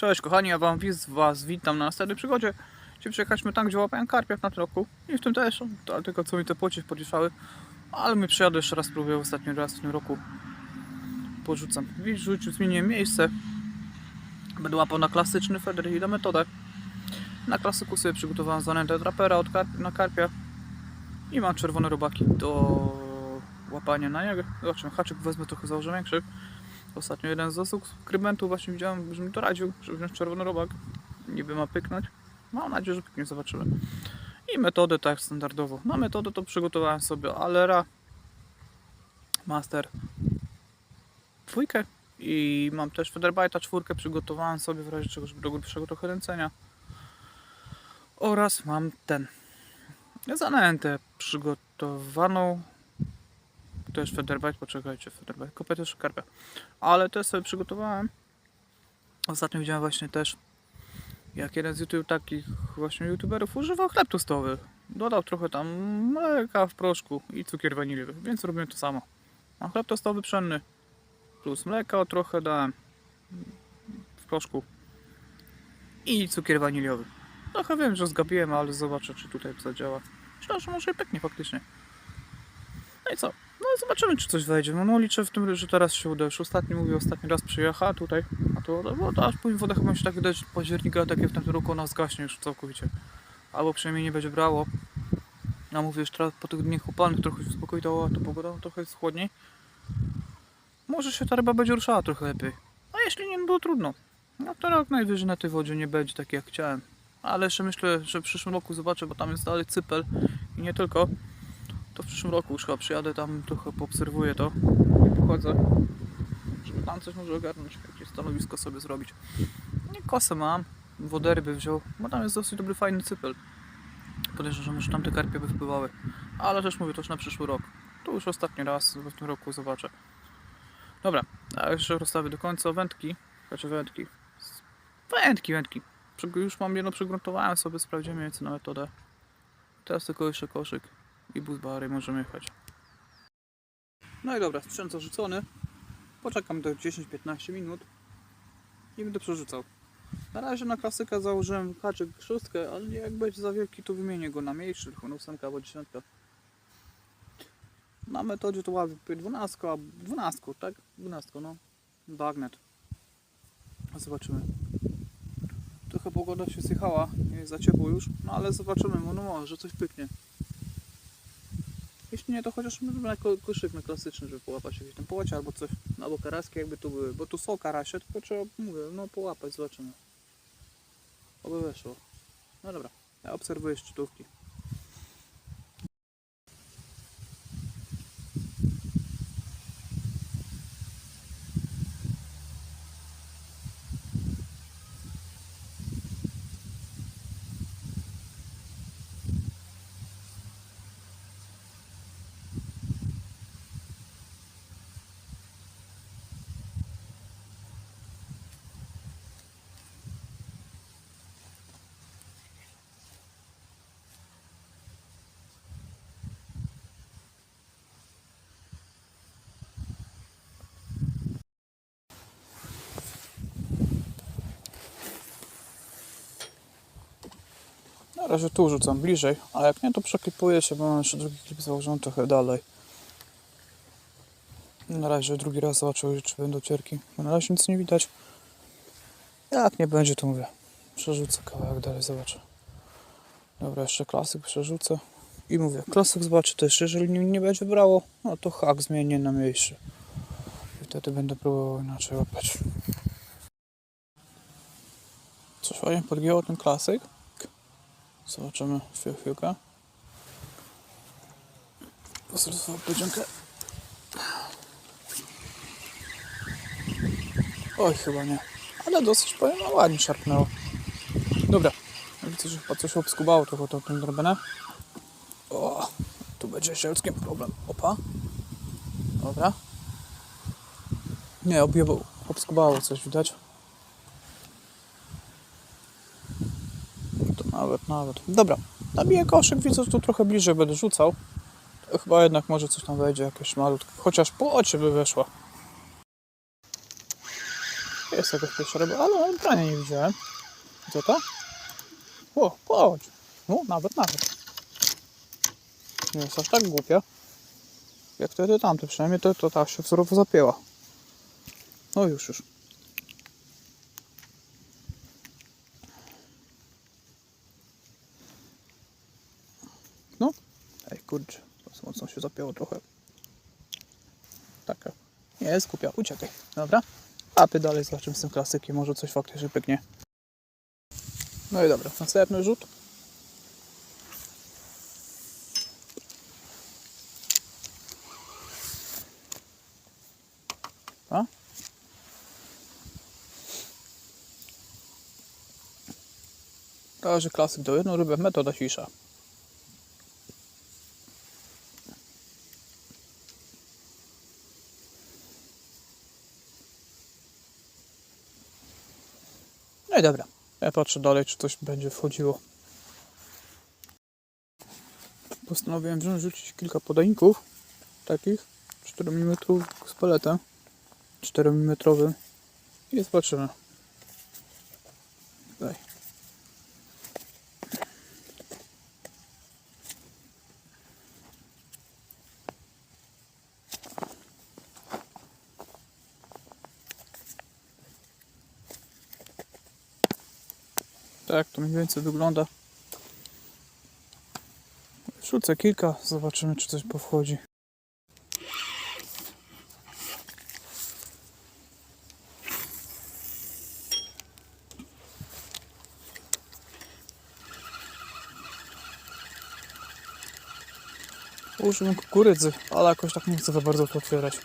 Cześć kochani, ja wam wiz, was witam na następnej przygodzie. Dzisiaj przyjechaliśmy tam, gdzie łapałem karpia w roku i w tym też, to, tylko co mi te płocie pocieszały. Ale my przyjadę jeszcze raz, spróbuję ostatni raz w tym roku. Porzucam. Widzisz, rzucił, zmieniłem miejsce. Będę łapał na klasyczny feder i na metodę. Na klasyku sobie przygotowałem zanętę drapera od na karpia. I mam czerwone robaki do łapania na niego. Zobaczymy, haczyk wezmę trochę założę większy. Ostatnio jeden z osób subskrybentów właśnie widziałem, że mi to radził, żeby wziąć czerwony robak. Niby ma pyknąć. Mam nadzieję, że pyknie, zobaczymy. I metodę tak standardowo. Na metodę to przygotowałem sobie Alera Master dwójkę i mam też Federbite'a czwórkę przygotowałem sobie w razie czego, żeby do grubszego trochę ręcenia. Oraz mam ten zanętę przygotowaną też Federbite, poczekajcie, Federbite, kopię też karpę. Ale też sobie przygotowałem. Ostatnio widziałem właśnie też, jak jeden z YouTube takich właśnie YouTuberów używał chleb tostowy. Dodał trochę tam mleka w proszku i cukier waniliowy, więc robię to samo. Mam chleb tostowy pszenny plus mleka trochę dałem w proszku i cukier waniliowy. Trochę wiem, że zgapiłem, ale zobaczę, czy tutaj zadziała. Myślę, że może i pyknie faktycznie. No i co? No zobaczymy, czy coś wejdzie. No, no liczę w tym, że teraz się uda. Już ostatni mówię, ostatni raz przyjechała tutaj, a to, bo to aż później woda chyba się tak widać października, takie w tym roku ona zgaśnie już całkowicie. Albo przynajmniej nie będzie brało. Ja mówię, już teraz po tych dniach upalnych trochę się uspokoi, to, to pogoda no, trochę jest chłodniej. Może się ta ryba będzie ruszała trochę lepiej. A jeśli nie, no to trudno. No to rok najwyżej na tej wodzie nie będzie tak jak chciałem. Ale jeszcze myślę, że w przyszłym roku zobaczę, bo tam jest dalej cypel i nie tylko to w przyszłym roku już chyba przyjadę tam, trochę poobserwuję to i pochodzę, żeby tam coś może ogarnąć, jakieś stanowisko sobie zrobić. Nie kosę mam, wodery by wziął, bo tam jest dosyć dobry, fajny cypel. Podejrzewam, że może tam te karpie by wpływały, ale też mówię to już na przyszły rok. To już ostatni raz w tym roku zobaczę. Dobra, a jeszcze rozstawię do końca wędki, znaczy wędki, wędki, wędki. Już mam jedno przygruntowałem sobie, mniej więcej na metodę. Teraz tylko jeszcze koszyk i buzbary możemy jechać. No i dobra, sprzęt zarzucony. Poczekam do 10-15 minut i będę przerzucał. Na razie na klasyka założyłem haczyk szóstkę, ale jak będzie za wielki to wymienię go na mniejszy, tylko na ósemkę albo dziesiątkę. Na metodzie to łapię 12, a 12, tak? 12, no. Bagnet. Zobaczymy. Trochę pogoda się zjechała, nie jest za ciepło już, no ale zobaczymy, no może coś pyknie. Jeśli nie, to chociaż na ko- koszyk na klasyczny, żeby połapać jakieś tam połacie albo coś, no, albo karaski jakby tu były, bo tu są karasie, tylko trzeba, mówię, no połapać, zobaczymy. Oby weszło. No dobra, ja obserwuję szczytówki. Na razie tu rzucam bliżej, a jak nie to przeklipuję się, bo mam jeszcze drugi klip założony trochę dalej. Na razie drugi raz zobaczę, czy będą cierki, bo na razie nic nie widać. Jak nie będzie, to mówię. Przerzucę kawałek dalej, zobaczę. Dobra, jeszcze klasyk przerzucę. I mówię, klasyk zobaczy też, jeżeli nie, nie będzie brało, no to hak zmienię na mniejszy. I wtedy będę próbował inaczej łapać. Coś fajnie podgięło ten klasyk. Zobaczymy chwilę, chwilkę. Posłuchaj podziękę. Oj, chyba nie. Ale dosyć powiem, no ładnie szarpnęło. Dobra. Widzę, że chyba coś obskubało trochę tą, tą drabinę. O, tu będzie sielskim problem. Opa. Dobra. Nie, objebało. Obskubało coś, widać. To nawet, nawet. Dobra, nabiję koszyk, widzę, że tu trochę bliżej będę rzucał. To chyba jednak może coś tam wejdzie, jakieś malutkie. Chociaż po oczy by weszła. Jest jakaś pierwsza ale brania nie widziałem. Co to? O, płać. No, nawet, nawet. Nie jest aż tak głupia. Jak wtedy tamte, przynajmniej to, to ta się wzorowo zapięła. No już, już. No. Ej, kurczę. Mocno się zapięło trochę. Taka. Jest głupia. Uciekaj. Dobra. Apy dalej zobaczymy z tym klasykiem. Może coś faktycznie pyknie. No i dobra. Następny rzut. A? Że klasyk do jedną rybę, metoda cisza. I dobra. Ja patrzę dalej, czy coś będzie wchodziło. Postanowiłem wziąć rzucić kilka podajników. Takich. 4 mm z paletem. 4 mm. I zobaczymy. Tak, to mniej więcej wygląda. Rzucę kilka, zobaczymy czy coś powchodzi. Użyłem kukurydzy, ale jakoś tak nie chcę za bardzo to otwierać.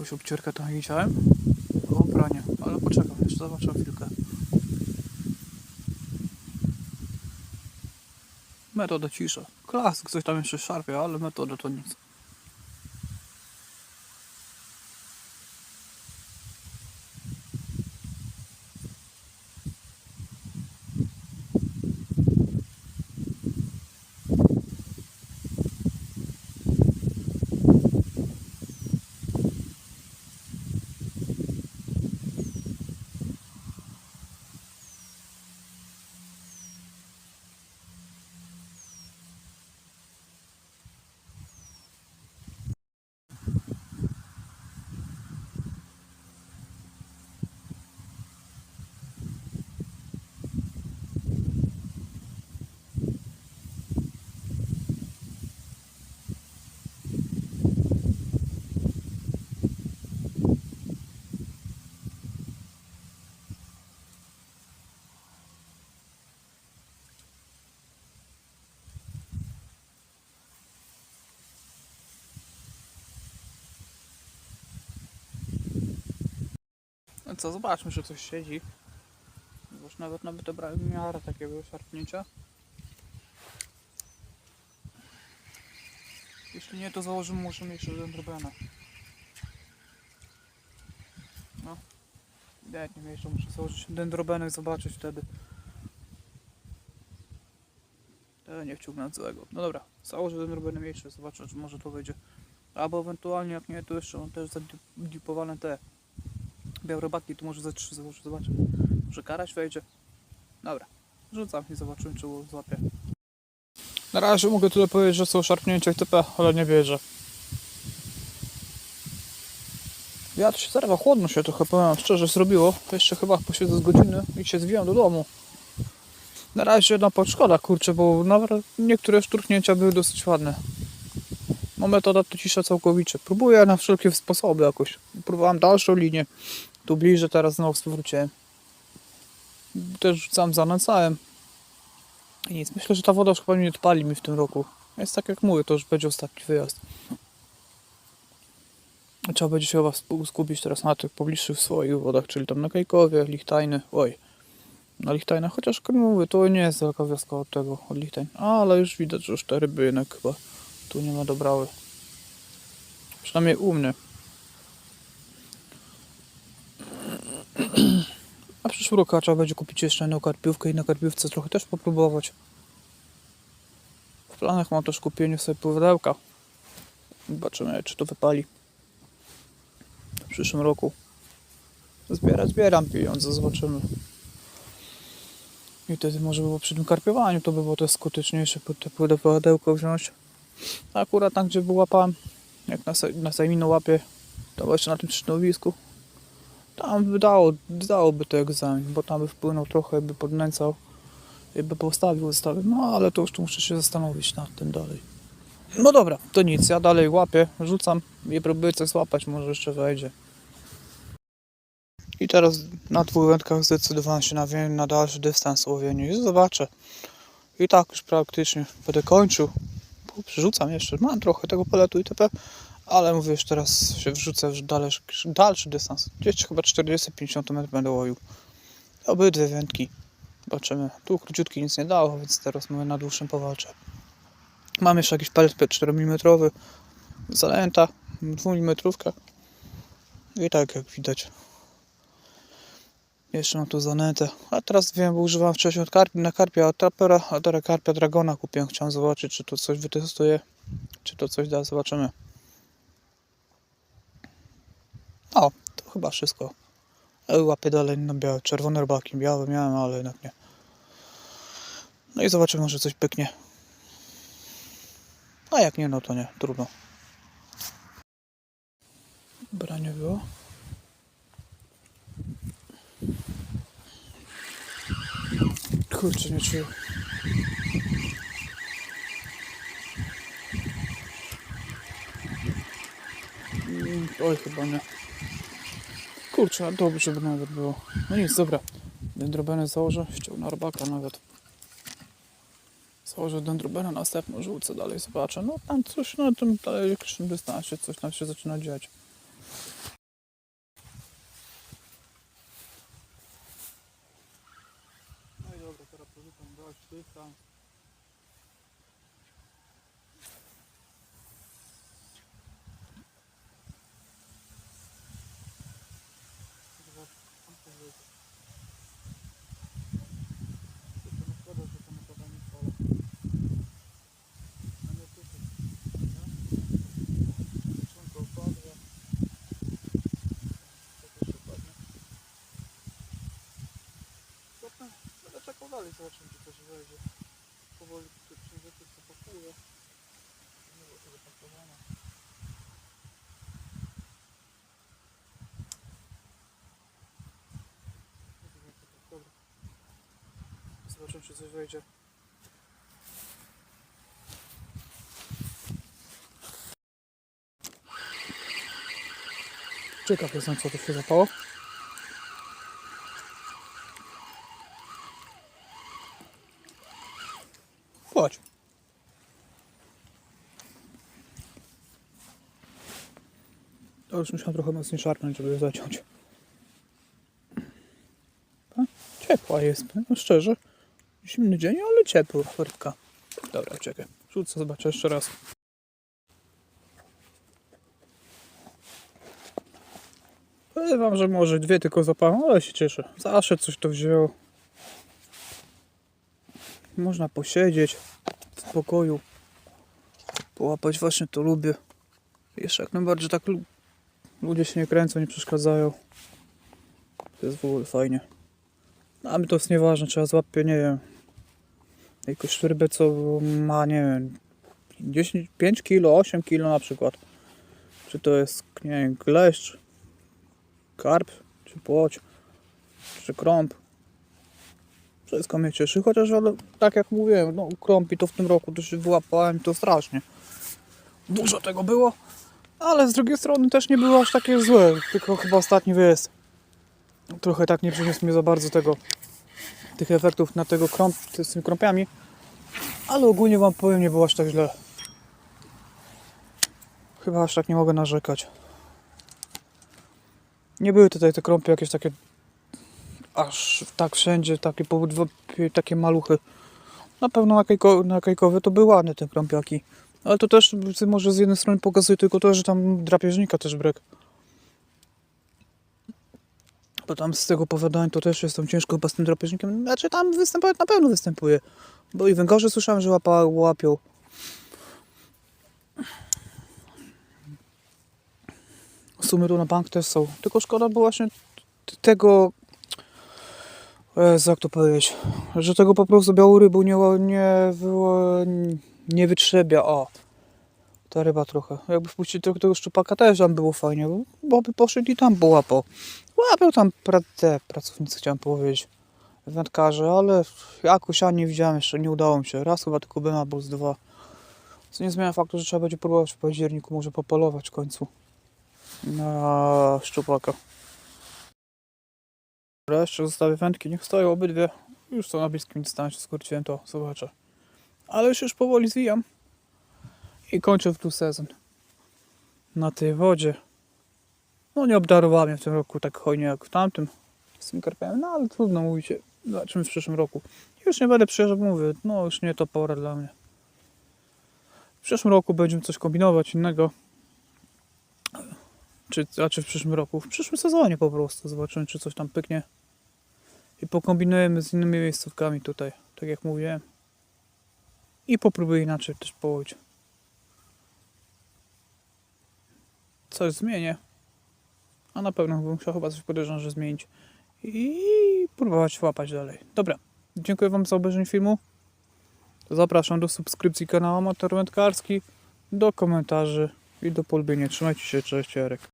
Jakąś obcierkę tam widziałem. O, branie, ale poczekam, jeszcze zobaczę chwilkę. Metoda cisza. Klasyk, coś tam jeszcze szarpie, ale metoda to nic. No co, zobaczmy, czy coś siedzi. Już nawet nawet dobrałem miarę takiego szarpnięcia. Jeśli nie, to założymy muszę jeszcze dendrobena. No. Nie, nie jeszcze muszę założyć dendrobeny i zobaczyć wtedy. E, nie wciągnąć złego. No dobra, założę dendrobeny mniejsze, zobaczę, czy może to wyjdzie. Albo ewentualnie, jak nie, to jeszcze on też zadipowane te białe robaki, tu może ze trzy założę, zobaczę. Może karaś wejdzie. Dobra, rzucam i zobaczymy, czy złapie. Na razie mogę tyle powiedzieć, że są szarpnięcia itp., ale nie wierzę. Wiatr się zerwa, chłodno się trochę, powiem szczerze, zrobiło. Jeszcze chyba posiedzę z godziny i się zwijam do domu. Na razie no podszkoda, kurczę, bo nawet niektóre szturchnięcia były dosyć ładne. No metoda to cisza całkowicie. Próbuję na wszelkie sposoby jakoś. Próbowałem dalszą linię. Tu bliżej teraz znowu wróciłem. Też rzucam zanęcałem. I nic, myślę, że ta woda już chyba nie odpali mi w tym roku. Jest tak jak mówię, to już będzie ostatni wyjazd. Trzeba będzie się chyba skupić teraz na tych pobliższych swoich wodach, czyli tam na Kajkowie, Lichtajny, oj, na Lichtajna, chociaż jak mówię, to nie jest daleka wioska od tego, od Lichtajn. Ale już widać, że już te ryby jednak chyba tu nie ma dobrały. Przynajmniej u mnie. A w przyszłym roku trzeba będzie kupić jeszcze jedną karpiówkę i na karpiówce trochę też popróbować. W planach mam też kupienie sobie pływadełka. Zobaczymy, czy to wypali w przyszłym roku. Zbieram, zbieram pieniądze, zobaczymy. I wtedy może było przy tym karpiowaniu, to by było też skuteczniejsze, pod te pływadełko wziąć. A akurat tam, gdzie wyłapałem, jak na, na Sejmino łapie, to właśnie na tym sznowisku, tam dało, dałoby to egzamin, bo tam by wpłynął trochę, by podnęcał, by postawił ustawę, no ale to już tu muszę się zastanowić nad tym dalej. No dobra, to nic, ja dalej łapię, rzucam i próbuję coś złapać, może jeszcze wejdzie. I teraz na dwóch wędkach zdecydowałem się na, na dalszy dystans łowienia i zobaczę. I tak już praktycznie będę kończył. Przerzucam jeszcze, mam trochę tego peletu itp. Ale mówię, już teraz się wrzucę w dalszy, dalszy dystans. Gdzieś chyba 40-50 metrów będę łowił. Obydwie wędki. Zobaczymy. Tu króciutki nic nie dało, więc teraz mówię na dłuższym powalczę. Mam jeszcze jakiś pelet 4 mm. Zalęta, 2 mm. I tak jak widać. Jeszcze mam tu zanętę. A teraz wiem, bo używałem wcześniej od karpi, na karpia od trapera, a teraz karpia dragona kupiłem. Chciałem zobaczyć, czy to coś wytestuje, czy to coś da. Zobaczymy. O, to chyba wszystko. Łapię dalej na białe, czerwone robaki, białe miałem, ale jednak nie. No i zobaczymy, może coś pyknie. A jak nie, no to nie, trudno. Branie było. Kurczę, nie czuję. Mm, Oj, chyba nie. Kurczę, dobrze by nawet było. No nic, dobra. Dendrobeny założę, ściął na robaka nawet. Założę dendrobena, następną rzucę dalej, zobaczę. No tam coś na tym dalekszym dystansie, coś tam się zaczyna dziać. No i dobra, teraz porzucam dystans. Będę dalej, zobaczymy czy coś wejdzie. Powoli tu księżycy co pakuje. Nie było pakowania. Dobra. Zobaczymy czy coś wejdzie. Ciekaw jestem co tu się zapało. To już musiałem trochę mocniej szarpnąć, żeby zaciąć. Ciepła jest, no szczerze. Zimny dzień, ale ciepła rybka. Dobra, czekaj. Rzucę, zobaczę jeszcze raz. Wam, że może dwie tylko zapałem, ale się cieszę. Zawsze coś to wzięło. Można posiedzieć w spokoju. Połapać właśnie to lubię. Jeszcze jak najbardziej tak ludzie się nie kręcą, nie przeszkadzają. To jest w ogóle fajnie. No, A mi to jest nieważne, czy ja złapię, nie wiem, Jakąś rybę, co ma, nie wiem, 10, 5 kilo, 8 kilo na przykład. Czy to jest, nie wiem, kleszcz, karp, czy płoć, czy krąb. Wszystko mnie cieszy, chociaż ale, tak jak mówiłem, no krąpi to w tym roku się wyłapałem to strasznie. Dużo tego było, ale z drugiej strony też nie było aż takie złe, tylko chyba ostatni wyjazd. Trochę tak nie przyniósł mi za bardzo tego, tych efektów na tego krąp, z tymi krąpiami, ale ogólnie wam powiem, nie było aż tak źle. Chyba aż tak nie mogę narzekać. Nie były tutaj te krąpy jakieś takie aż tak wszędzie, takie, takie maluchy. Na pewno na, kajko, kajkowy to były ładne te krąpiaki. Ale to też może z jednej strony pokazuje tylko to, że tam drapieżnika też brak. Bo tam z tego powiadań to też jest tam ciężko chyba z tym drapieżnikiem. Znaczy tam występuje, na pewno występuje. Bo i węgorze słyszałem, że łapa, łapią. W sumie tu na bank też są. Tylko szkoda było właśnie tego... Jezu, jak to powiedzieć? Że tego po prostu białą rybu nie, nie, wyło- nie wytrzebia. O! Ta ryba trochę. Jakby wpuścić tego, tego szczupaka też tam było fajnie, bo, by poszedł i tam by łapał. Łapią tam pra, te pracownicy, chciałem powiedzieć. Wędkarze, ale jakoś ja nie widziałem jeszcze, nie udało mi się. Raz chyba tylko bym albo z dwa. Co nie zmienia faktu, że trzeba będzie próbować w październiku może popolować w końcu na szczupaka. Dobra, jeszcze zostawię wędki, niech stoją obydwie. Już są na bliskim dystansie, skróciłem to, zobaczę. Ale już już powoli zwijam. I kończę tu sezon. Na tej wodzie. No nie obdarowałem mnie w tym roku tak hojnie jak w tamtym. Z tym karpiałem, no ale trudno mówić. Zobaczymy w przyszłym roku. Już nie będę przyjeżdżał, mówię, no już nie to pora dla mnie. W przyszłym roku będziemy coś kombinować innego. Czy, a czy w przyszłym roku? W przyszłym sezonie po prostu. Zobaczymy, czy coś tam pyknie. I pokombinujemy z innymi miejscówkami tutaj, tak jak mówiłem. I popróbuję inaczej też połowić. Coś zmienię. A na pewno bym musiał chyba coś podejrzewam, że zmienić. I próbować łapać dalej. Dobra. Dziękuję Wam za obejrzenie filmu. Zapraszam do subskrypcji kanału Amator Wędkarski, do komentarzy i do polubienia. Trzymajcie się, cześć Jarek.